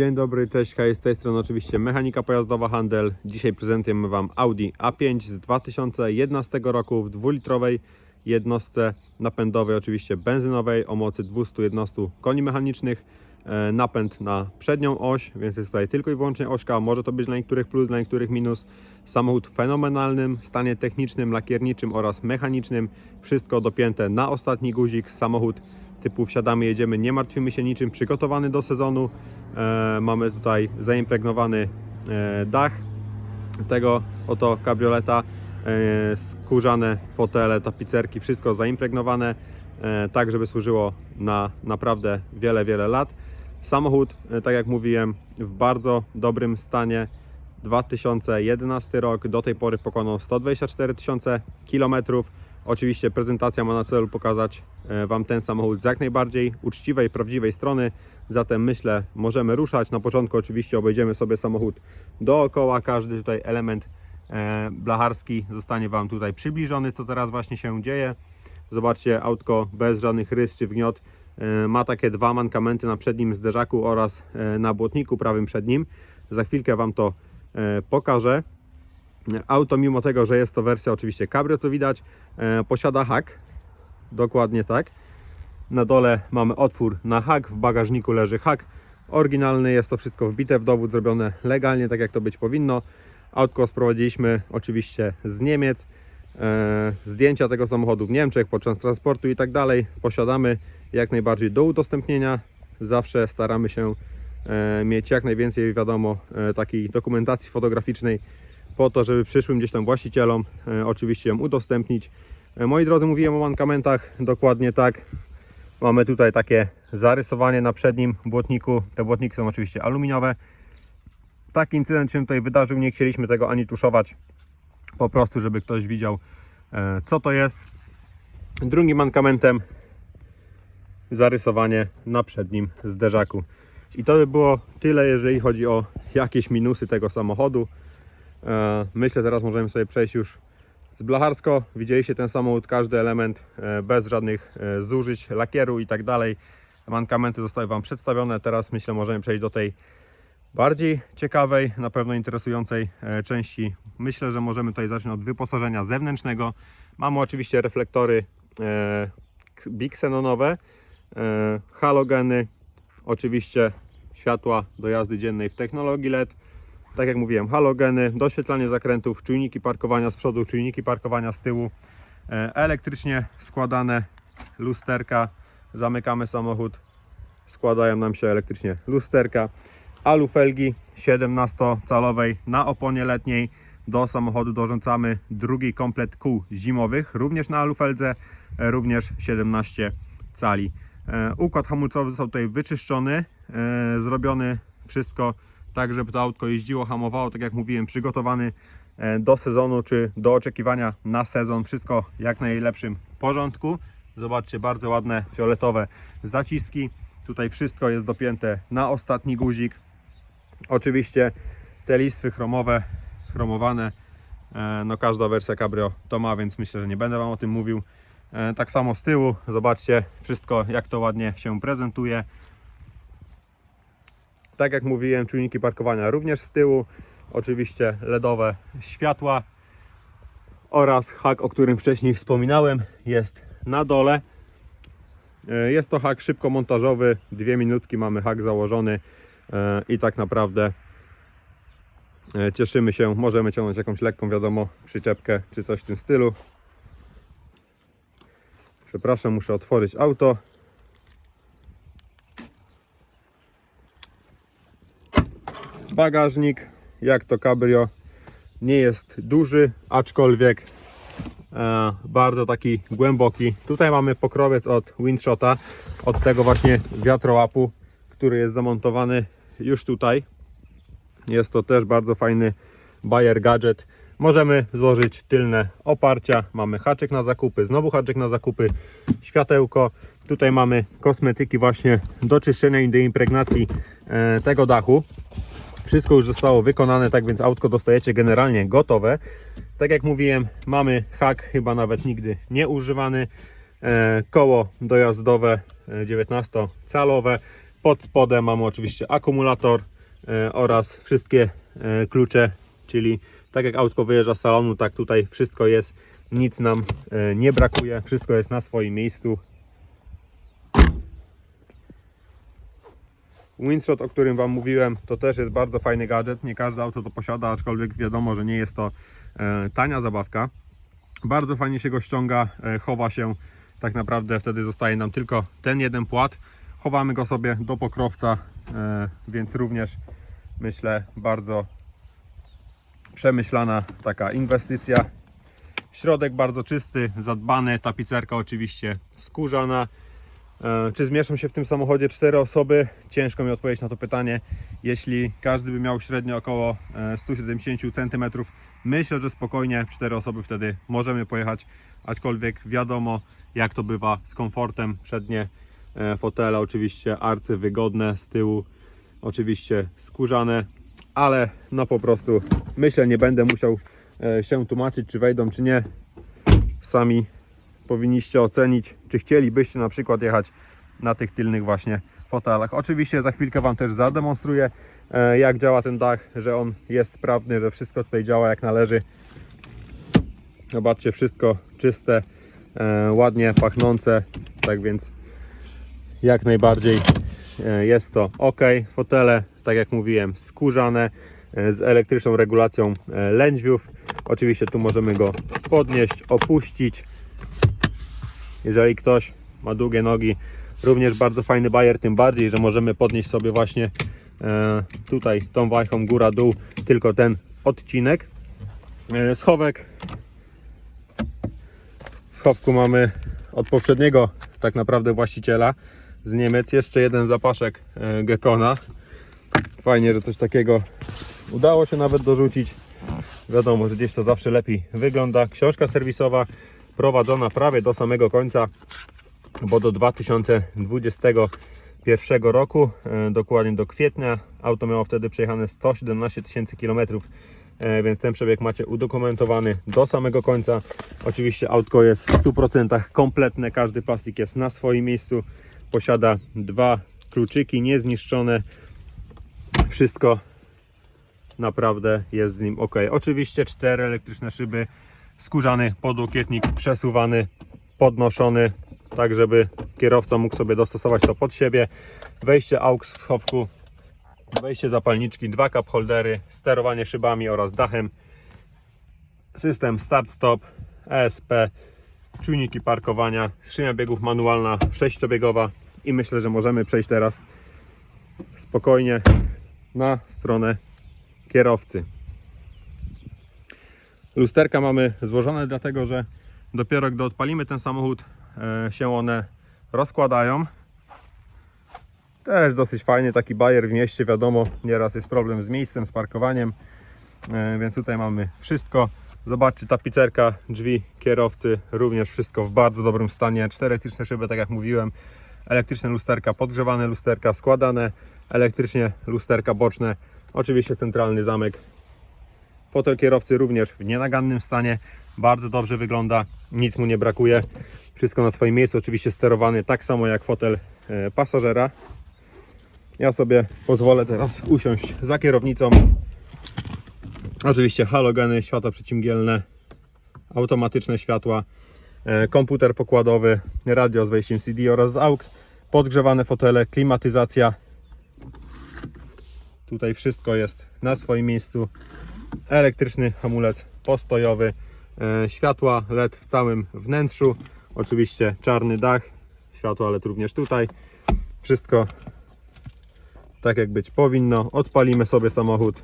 Dzień dobry, cześć, hej, z tej strony oczywiście Mechanika Pojazdowa Handel. Dzisiaj prezentujemy Wam Audi A5 z 2011 roku w dwulitrowej jednostce napędowej, oczywiście benzynowej o mocy 211 koni mechanicznych. E, Napęd na przednią oś, więc jest tutaj tylko i wyłącznie ośka. Może to być dla niektórych plus, dla niektórych minus. Samochód w fenomenalnym stanie technicznym, lakierniczym oraz mechanicznym. Wszystko dopięte na ostatni guzik. Samochód typu wsiadamy, jedziemy, nie martwimy się niczym, przygotowany do sezonu. E, mamy tutaj zaimpregnowany e, dach tego oto kabrioleta, e, skórzane fotele, tapicerki, wszystko zaimpregnowane, e, tak żeby służyło na naprawdę wiele, wiele lat. Samochód, e, tak jak mówiłem, w bardzo dobrym stanie. 2011 rok, do tej pory pokonał 124 tysiące kilometrów. Oczywiście prezentacja ma na celu pokazać e, Wam ten samochód z jak najbardziej uczciwej, prawdziwej strony. Zatem myślę, możemy ruszać. Na początku oczywiście obejdziemy sobie samochód dookoła. Każdy tutaj element e, blacharski zostanie Wam tutaj przybliżony, co teraz właśnie się dzieje. Zobaczcie, autko bez żadnych rys czy wgniot. E, Ma takie dwa mankamenty na przednim zderzaku oraz na błotniku prawym przednim. Za chwilkę Wam to pokażę. Auto, mimo tego, że jest to wersja oczywiście cabrio, co widać, e, posiada hak. Dokładnie tak. Na dole mamy otwór na hak, w bagażniku leży hak. Oryginalny, jest to wszystko wbite w dowód, zrobione legalnie, tak jak to być powinno. Autko sprowadziliśmy oczywiście z Niemiec. E, zdjęcia tego samochodu w Niemczech podczas transportu i tak dalej posiadamy jak najbardziej do udostępnienia. Zawsze staramy się e, mieć jak najwięcej, wiadomo, takiej dokumentacji fotograficznej po to, żeby przyszłym gdzieś tam właścicielom e, oczywiście ją udostępnić. E, moi drodzy, mówiłem o mankamentach, dokładnie tak. Mamy tutaj takie zarysowanie na przednim błotniku. Te błotniki są oczywiście aluminiowe. Taki incydent się tutaj wydarzył, nie chcieliśmy tego ani tuszować, po prostu, żeby ktoś widział, e, co to jest. Drugim mankamentem zarysowanie na przednim zderzaku. I to by było tyle, jeżeli chodzi o jakieś minusy tego samochodu. E, Myślę, teraz możemy sobie przejść już z blacharsko. Widzieliście ten samochód, każdy element e, bez żadnych e, zużyć, lakieru i tak dalej. Mankamenty zostały Wam przedstawione. Teraz myślę, możemy przejść do tej bardziej ciekawej, na pewno interesującej części. Myślę, że możemy tutaj zacząć od wyposażenia zewnętrznego. Mamy oczywiście reflektory biksenonowe, halogeny, oczywiście światła do jazdy dziennej w technologii LED. Tak jak mówiłem, halogeny, doświetlanie zakrętów, czujniki parkowania z przodu, czujniki parkowania z tyłu, e, elektrycznie składane lusterka. Zamykamy samochód, składają nam się elektrycznie lusterka. Alufelgi 17-calowej na oponie letniej. Do samochodu dorzucamy drugi komplet kół zimowych, również na alufeldze, e, również 17 cali. E, Układ hamulcowy został tutaj wyczyszczony, zrobiony wszystko tak, żeby to autko jeździło, hamowało, tak jak mówiłem, przygotowany e, do sezonu czy do oczekiwania na sezon. Wszystko jak najlepszym porządku. Zobaczcie, bardzo ładne fioletowe zaciski. Tutaj wszystko jest dopięte na ostatni guzik. Oczywiście te listwy chromowe, chromowane, e, no każda wersja Cabrio to ma, więc myślę, że nie będę Wam o tym mówił. E, Tak samo z tyłu, zobaczcie wszystko jak to ładnie się prezentuje. Tak jak mówiłem, czujniki parkowania również z tyłu. Oczywiście LEDowe światła oraz hak, o którym wcześniej wspominałem, jest na dole. E, Jest to hak szybkomontażowy, dwie minutki mamy hak założony e, i tak naprawdę e, cieszymy się, możemy ciągnąć jakąś lekką, wiadomo, przyczepkę czy coś w tym stylu. Przepraszam, muszę otworzyć auto. Bagażnik, jak to cabrio, nie jest duży, aczkolwiek e, bardzo taki głęboki. Tutaj mamy pokrowiec od windshota, od tego właśnie wiatrołapu, który jest zamontowany już tutaj. Jest to też bardzo fajny Bayer gadżet. Możemy złożyć tylne oparcia, mamy haczyk na zakupy, znowu haczyk na zakupy, światełko. Tutaj mamy kosmetyki właśnie do czyszczenia i do impregnacji e, tego dachu. Wszystko już zostało wykonane, tak więc autko dostajecie generalnie gotowe. Tak jak mówiłem, mamy hak, chyba nawet nigdy nie używany. E, koło dojazdowe e, 19-calowe. Pod spodem mamy oczywiście akumulator e, oraz wszystkie e, klucze, czyli tak jak autko wyjeżdża z salonu, tak tutaj wszystko jest, nic nam e, nie brakuje, wszystko jest na swoim miejscu. Windshot, o którym Wam mówiłem, to też jest bardzo fajny gadżet. Nie każde auto to posiada, aczkolwiek wiadomo, że nie jest to e, tania zabawka. Bardzo fajnie się go ściąga, e, chowa się. Tak naprawdę wtedy zostaje nam tylko ten jeden płat. Chowamy go sobie do pokrowca, e, więc również myślę bardzo przemyślana taka inwestycja. Środek bardzo czysty, zadbany, tapicerka oczywiście skórzana. E, Czy zmieszczą się w tym samochodzie cztery osoby? Ciężko mi odpowiedzieć na to pytanie. Jeśli każdy by miał średnio około e, 170 cm, myślę, że spokojnie w cztery osoby wtedy możemy pojechać. Aczkolwiek wiadomo, jak to bywa z komfortem. Przednie e, fotele oczywiście arcy wygodne, z tyłu oczywiście skórzane, ale no po prostu myślę, nie będę musiał e, się tłumaczyć, czy wejdą, czy nie. Sami powinniście ocenić, czy chcielibyście na przykład jechać na tych tylnych właśnie fotelach. Oczywiście za chwilkę Wam też zademonstruję, e, jak działa ten dach, że on jest sprawny, że wszystko tutaj działa jak należy. Zobaczcie, wszystko czyste, e, ładnie pachnące, tak więc jak najbardziej e, jest to ok. Fotele, tak jak mówiłem, skórzane z elektryczną regulacją lędźwiów. Oczywiście tu możemy go podnieść, opuścić. Jeżeli ktoś ma długie nogi, również bardzo fajny bajer, tym bardziej, że możemy podnieść sobie właśnie e, tutaj tą wajchą góra-dół, tylko ten odcinek. E, schowek. W schowku mamy od poprzedniego tak naprawdę właściciela z Niemiec jeszcze jeden zapaszek e, Gekona. Fajnie, że coś takiego udało się nawet dorzucić. Wiadomo, że gdzieś to zawsze lepiej wygląda. Książka serwisowa prowadzona prawie do samego końca, bo do 2021 roku, e, dokładnie do kwietnia. Auto miało wtedy przejechane 117 tysięcy kilometrów, e, więc ten przebieg macie udokumentowany do samego końca. Oczywiście autko jest w 100% kompletne, każdy plastik jest na swoim miejscu. Posiada dwa kluczyki niezniszczone. Wszystko naprawdę jest z nim ok. Oczywiście cztery elektryczne szyby, skórzany podłokietnik przesuwany, podnoszony, tak żeby kierowca mógł sobie dostosować to pod siebie. Wejście AUX w schowku, wejście zapalniczki, dwa cup holdery, sterowanie szybami oraz dachem, system start-stop, ESP, czujniki parkowania, skrzynia biegów manualna, sześciobiegowa i myślę, że możemy przejść teraz spokojnie na stronę kierowcy. Lusterka mamy złożone dlatego, że dopiero gdy odpalimy ten samochód e, się one rozkładają. Też dosyć fajnie, taki bajer w mieście, wiadomo, nieraz jest problem z miejscem, z parkowaniem, e, więc tutaj mamy wszystko. Zobaczcie, tapicerka, drzwi kierowcy, również wszystko w bardzo dobrym stanie. Cztery elektryczne szyby, tak jak mówiłem, elektryczne lusterka, podgrzewane lusterka, składane elektrycznie lusterka boczne, oczywiście centralny zamek. Fotel kierowcy również w nienagannym stanie, bardzo dobrze wygląda, nic mu nie brakuje. Wszystko na swoim miejscu, oczywiście sterowany tak samo jak fotel e, pasażera. Ja sobie pozwolę teraz usiąść za kierownicą. Oczywiście halogeny, światła przeciwmgielne, automatyczne światła, e, komputer pokładowy, radio z wejściem CD oraz z AUX, podgrzewane fotele, klimatyzacja. Tutaj wszystko jest na swoim miejscu. Elektryczny hamulec postojowy, e, światła LED w całym wnętrzu, oczywiście czarny dach, światła LED również tutaj. Wszystko tak jak być powinno. Odpalimy sobie samochód.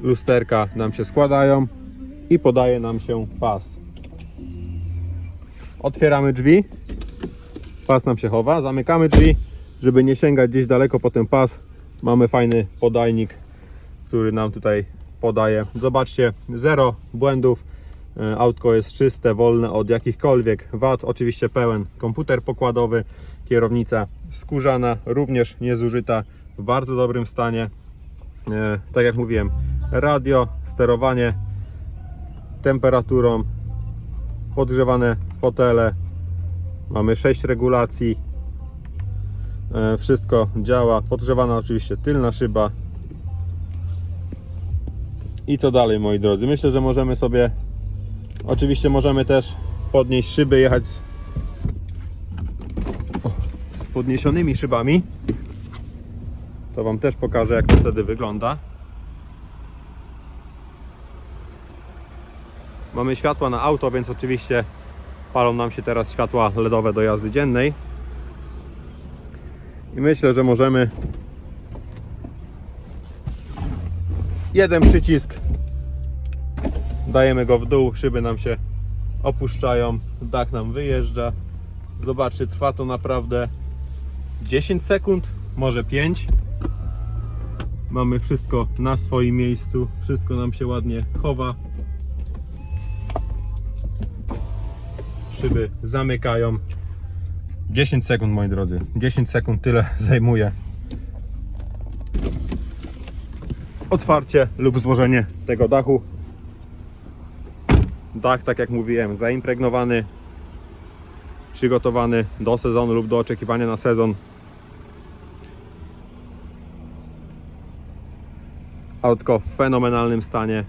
Lusterka nam się składają i podaje nam się pas. Otwieramy drzwi. Pas nam się chowa. Zamykamy drzwi, żeby nie sięgać gdzieś daleko po ten pas. Mamy fajny podajnik, który nam tutaj podaje. Zobaczcie, zero błędów. E, Autko jest czyste, wolne od jakichkolwiek wad. Oczywiście pełen komputer pokładowy, kierownica skórzana, również niezużyta, w bardzo dobrym stanie. E, Tak jak mówiłem, radio, sterowanie temperaturą, podgrzewane fotele, Mamy 6 regulacji. E, Wszystko działa. Podgrzewana oczywiście tylna szyba. I co dalej moi drodzy? Myślę, że możemy sobie oczywiście możemy też podnieść szyby, jechać z, podniesionymi szybami. To Wam też pokażę jak to wtedy wygląda. Mamy światła na auto, więc oczywiście palą nam się teraz światła LEDowe do jazdy dziennej. I myślę, że możemy jeden przycisk dajemy go w dół, szyby nam się opuszczają, dach nam wyjeżdża. Zobaczcie, trwa to naprawdę 10 sekund, może 5. Mamy wszystko na swoim miejscu, wszystko nam się ładnie chowa. Szyby zamykają. 10 sekund moi drodzy, 10 sekund tyle zajmuje otwarcie lub złożenie tego dachu. Dach, tak jak mówiłem, zaimpregnowany, przygotowany do sezonu lub do oczekiwania na sezon. Autko w fenomenalnym stanie.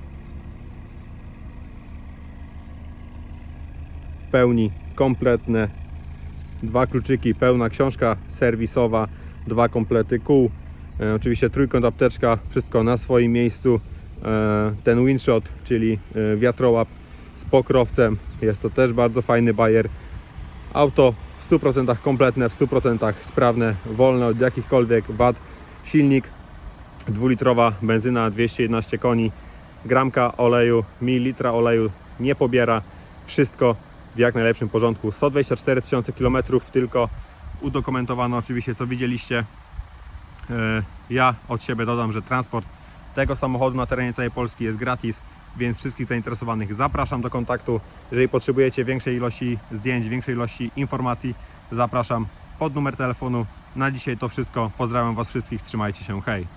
W pełni kompletne. Dwa kluczyki, pełna książka serwisowa, dwa komplety kół. E, oczywiście trójkąt apteczka, wszystko na swoim miejscu. E, ten windshot, czyli e, wiatrołap z pokrowcem. Jest to też bardzo fajny bajer. Auto w 100% kompletne, w 100% sprawne, wolne od jakichkolwiek wad. Silnik dwulitrowa benzyna 211 koni, gramka oleju, mililitra oleju nie pobiera. Wszystko w jak najlepszym porządku. 124 tysiące kilometrów tylko udokumentowano oczywiście co widzieliście. E, Ja od siebie dodam, że transport tego samochodu na terenie całej Polski jest gratis, więc wszystkich zainteresowanych zapraszam do kontaktu. Jeżeli potrzebujecie większej ilości zdjęć, większej ilości informacji, zapraszam pod numer telefonu. Na dzisiaj to wszystko. Pozdrawiam Was wszystkich, trzymajcie się, hej!